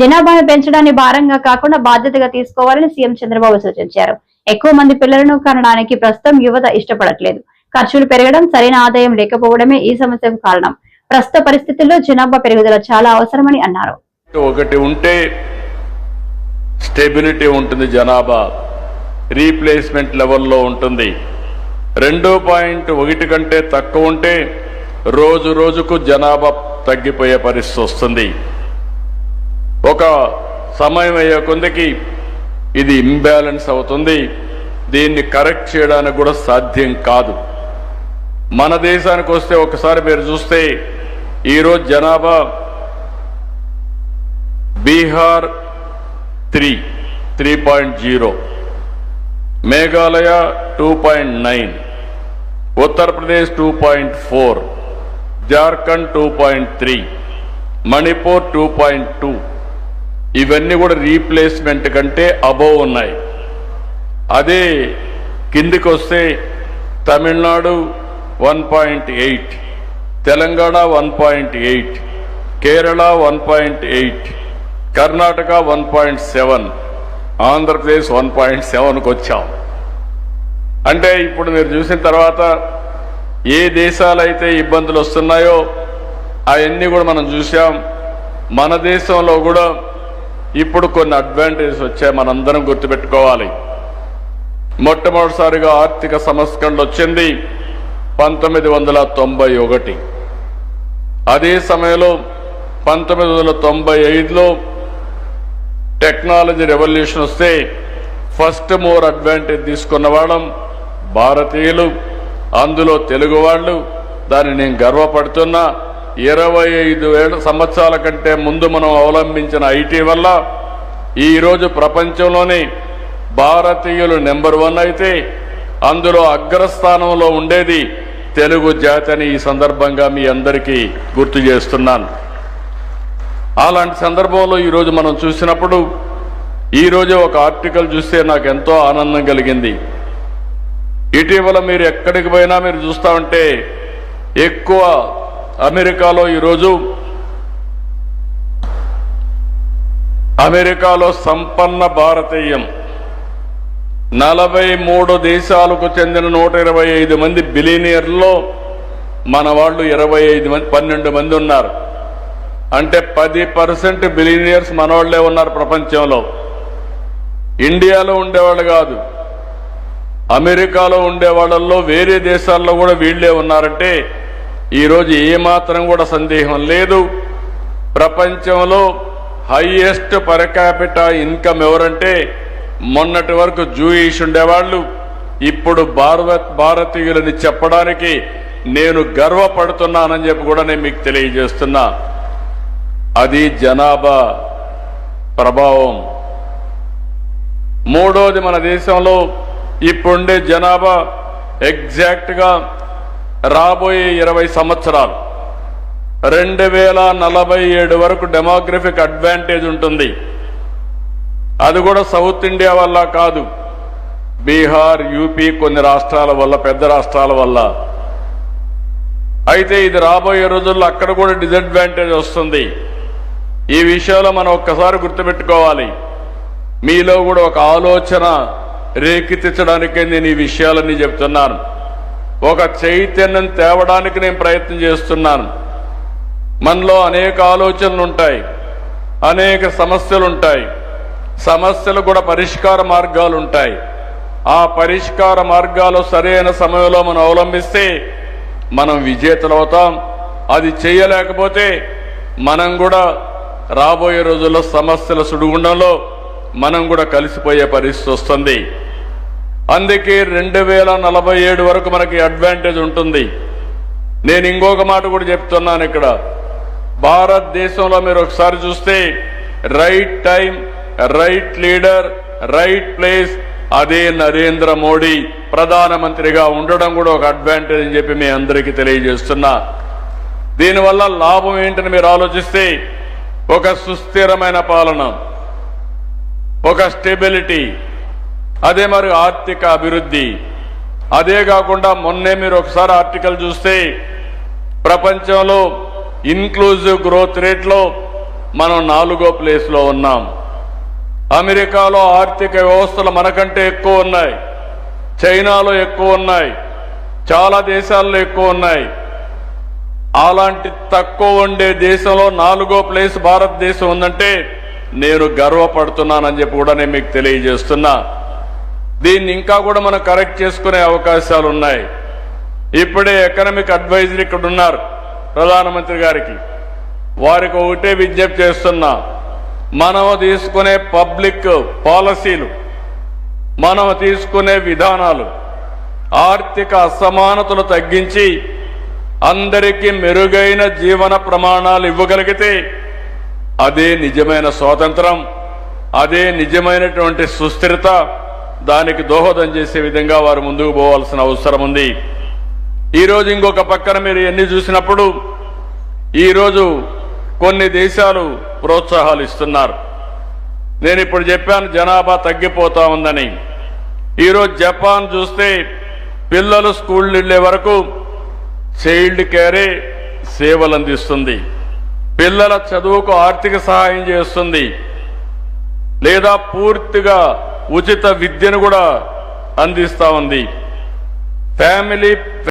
జనాభాను పెంచడాన్ని భారంగా కాకుండా బాధ్యతగా తీసుకోవాలని సీఎం చంద్రబాబు సూచించారు. ఎక్కువ మంది పిల్లలను కనడానికి ప్రస్తుతం యువత ఇష్టపడట్లేదు. ఖర్చులు పెరగడం సరైన ఆదాయం లేకపోవడమే ఈ సమస్యకు కారణం. ప్రస్తుత పరిస్థితుల్లో జనాభా పెరుగుదల చాలా అవసరమని అన్నారు. ఒకటి ఉంటే స్టెబిలిటీ ఉంటుంది జనాభా రీప్లేస్మెంట్ లెవెల్లో ఉంటుంది. రెండు పాయింట్ ఒకటి కంటే తక్కువ ఉంటే రోజు రోజుకు జనాభా తగ్గిపోయే పరిస్థితి వస్తుంది. ఒక సమయం అయ్యే కొందకి ఇది ఇంబ్యాలెన్స్ అవుతుంది. దీన్ని కరెక్ట్ చేయడానికి కూడా సాధ్యం కాదు. మన దేశానికి వస్తే ఒకసారి మీరు చూస్తే ఈరోజు జనాభా Bihar three three point zero Meghalaya two point nine Uttar Pradesh two point four Jharkhand two point three Manipur two point two ఇవన్నీ కూడా రీప్లేస్మెంట్ కంటే అబోవ్ ఉన్నాయి. అదే కిందికి వస్తే Tamil Nadu one point eight Telangana one point eight Kerala one point eight Karnataka one point seven Andhra Pradesh one point సెవెన్కి వచ్చాం. అంటే ఇప్పుడు మీరు చూసిన తర్వాత ఏ దేశాలైతే ఇబ్బందులు వస్తున్నాయో అవన్నీ కూడా మనం చూసాం మన దేశంలో కూడా ఇప్పుడు కొన్ని అడ్వాంటేజెస్ వచ్చాయి మనందరం గుర్తుపెట్టుకోవాలి. మొట్టమొదటిసారిగా ఆర్థిక సంస్కరణలు వచ్చింది పంతొమ్మిది వందల తొంభై ఒకటి. అదే సమయంలో పంతొమ్మిది వందల తొంభై ఐదులో టెక్నాలజీ రెవల్యూషన్ వస్తే ఫస్ట్ మోర్ అడ్వాంటేజ్ తీసుకున్న వాళ్ళం భారతీయులు అందులో తెలుగు వాళ్ళు దాన్ని నేను గర్వపడుతున్నా. ఇరవై ఐదు వేల సంవత్సరాల కంటే ముందు మనం అవలంబించిన ఐటీ వల్ల ఈరోజు ప్రపంచంలోనే భారతీయులు నెంబర్ వన్ అయితే అందులో అగ్రస్థానంలో ఉండేది తెలుగు జాతి అని ఈ సందర్భంగా మీ అందరికీ గుర్తు చేస్తున్నాను. అలాంటి సందర్భంలో ఈరోజు మనం చూసినప్పుడు ఈరోజు ఒక ఆర్టికల్ చూస్తే నాకు ఎంతో ఆనందం కలిగింది. ఇటీవల మీరు ఎక్కడికి పోయినా మీరు చూస్తా ఉంటే ఎక్కువ అమెరికాలో ఈరోజు అమెరికాలో సంపన్న భారతీయం. నలభై మూడు దేశాలకు చెందిన నూట ఇరవై ఐదు మంది బిలీనియర్లో మన వాళ్ళు ఇరవై ఐదు మంది పన్నెండు మంది ఉన్నారు. అంటే పది పర్సెంట్ బిలీనియర్స్ మనవాళ్ళే ఉన్నారు ప్రపంచంలో. ఇండియాలో ఉండేవాళ్ళు కాదు. అమెరికాలో ఉండే వాళ్ళల్లో వేరే దేశాల్లో కూడా వీళ్ళే ఉన్నారంటే ఈరోజు ఏమాత్రం కూడా సందేహం లేదు. ప్రపంచంలో హైయెస్ట్ పర్ క్యాపిటా ఇన్కమ్ ఎవరంటే మొన్నటి వరకు జూయిష్ ఉండేవాళ్ళు. ఇప్పుడు భారత భారతీయులని చెప్పడానికి నేను గర్వపడుతున్నానని చెప్పి కూడా నేను మీకు తెలియజేస్తున్నా. అది జనాభా ప్రభావం. మూడోది మన దేశంలో ఇప్పుడుండే జనాభా ఎగ్జాక్ట్గా రాబోయే ఇరవై సంవత్సరాలు. రెండు వేల నలభై ఏడు వరకు డెమోగ్రఫిక్ అడ్వాంటేజ్ ఉంటుంది. అది కూడా సౌత్ ఇండియా వల్ల కాదు. బీహార్ యూపీ కొన్ని రాష్ట్రాల వల్ల పెద్ద రాష్ట్రాల వల్ల. అయితే ఇది రాబోయే రోజుల్లో అక్కడ కూడా డిసడ్వాంటేజ్ వస్తుంది. ఈ విషయంలో మనం ఒక్కసారి గుర్తుపెట్టుకోవాలి. మీలో కూడా ఒక ఆలోచన రేకెత్తించడానికే నేను ఈ విషయాలన్నీ చెప్తున్నాను. ఒక చైతన్యం తేవడానికి నేను ప్రయత్నం చేస్తున్నాను. మనలో అనేక ఆలోచనలు ఉంటాయి. అనేక సమస్యలు ఉంటాయి. సమస్యలు కూడా పరిష్కార మార్గాలు ఉంటాయి. ఆ పరిష్కార మార్గాలు సరైన సమయంలో మనం అవలంబిస్తే మనం విజేతలు అవుతాం. అది చేయలేకపోతే మనం కూడా రాబోయే రోజుల్లో సమస్యల సుడిగుండంలో మనం కూడా కలిసిపోయే పరిస్థితి వస్తుంది. అందుకే రెండు వేల నలభై ఏడు వరకు మనకి అడ్వాంటేజ్ ఉంటుంది. నేను ఇంకొక మాట కూడా చెప్తున్నాను ఇక్కడ. భారతదేశంలో మీరు ఒకసారి చూస్తే right time right leader right place అదే నరేంద్ర మోడీ ప్రధానమంత్రిగా ఉండడం కూడా ఒక అడ్వాంటేజ్ అని చెప్పి మీ అందరికీ తెలియజేస్తున్నా. దీనివల్ల లాభం ఏంటని మీరు ఆలోచిస్తే ఒక సుస్థిరమైన పాలన ఒక స్టెబిలిటీ అదే మరి ఆర్థిక అభివృద్ధి. అదే కాకుండా మొన్నే మీరు ఒకసారి ఆర్టికల్ చూస్తే ప్రపంచంలో ఇన్క్లూజివ్ గ్రోత్ రేట్లో మనం నాలుగో ప్లేస్లో ఉన్నాం. అమెరికాలో ఆర్థిక వ్యవస్థలు మనకంటే ఎక్కువ ఉన్నాయి. చైనాలో ఎక్కువ ఉన్నాయి. చాలా దేశాల్లో ఎక్కువ ఉన్నాయి. అలాంటి తక్కువ ఉండే దేశంలో నాలుగో ప్లేస్ భారతదేశం ఉందంటే నేను గర్వపడుతున్నానని చెప్పి కూడా నేను మీకు తెలియజేస్తున్నా. దీన్ని ఇంకా కూడా మనం కరెక్ట్ చేసుకునే అవకాశాలు ఉన్నాయి. ఇప్పుడే ఎకనామిక్ అడ్వైజర్ ఇక్కడ ఉన్నారు ప్రధానమంత్రి గారికి. వారికి ఒకటే విజ్ఞప్తి చేస్తున్నా మనం తీసుకునే పబ్లిక్ పాలసీలు మనం తీసుకునే విధానాలు ఆర్థిక అసమానతలు తగ్గించి అందరికీ మెరుగైన జీవన ప్రమాణాలు ఇవ్వగలిగితే అదే నిజమైన స్వాతంత్రం అదే నిజమైనటువంటి సుస్థిరత దానికి దోహదం చేసే విధంగా వారు ముందుకు పోవాల్సిన అవసరం ఉంది. ఈరోజు ఇంకొక పక్కన మీరు ఎన్ని చూసినప్పుడు ఈరోజు కొన్ని దేశాలు ప్రోత్సాహాలు ఇస్తున్నారు. నేను ఇప్పుడు చెప్పాను జనాభా తగ్గిపోతా ఉందని. ఈరోజు జపాన్ చూస్తే పిల్లలు స్కూల్ వెళ్ళే వరకు చైల్డ్ కేరే సేవలు అందిస్తుంది. పిల్లల చదువుకు ఆర్థిక సహాయం చేస్తుంది. లేదా పూర్తిగా ఉచిత విద్యను కూడా అందిస్తా ఉంది. ఫ్యామిలీ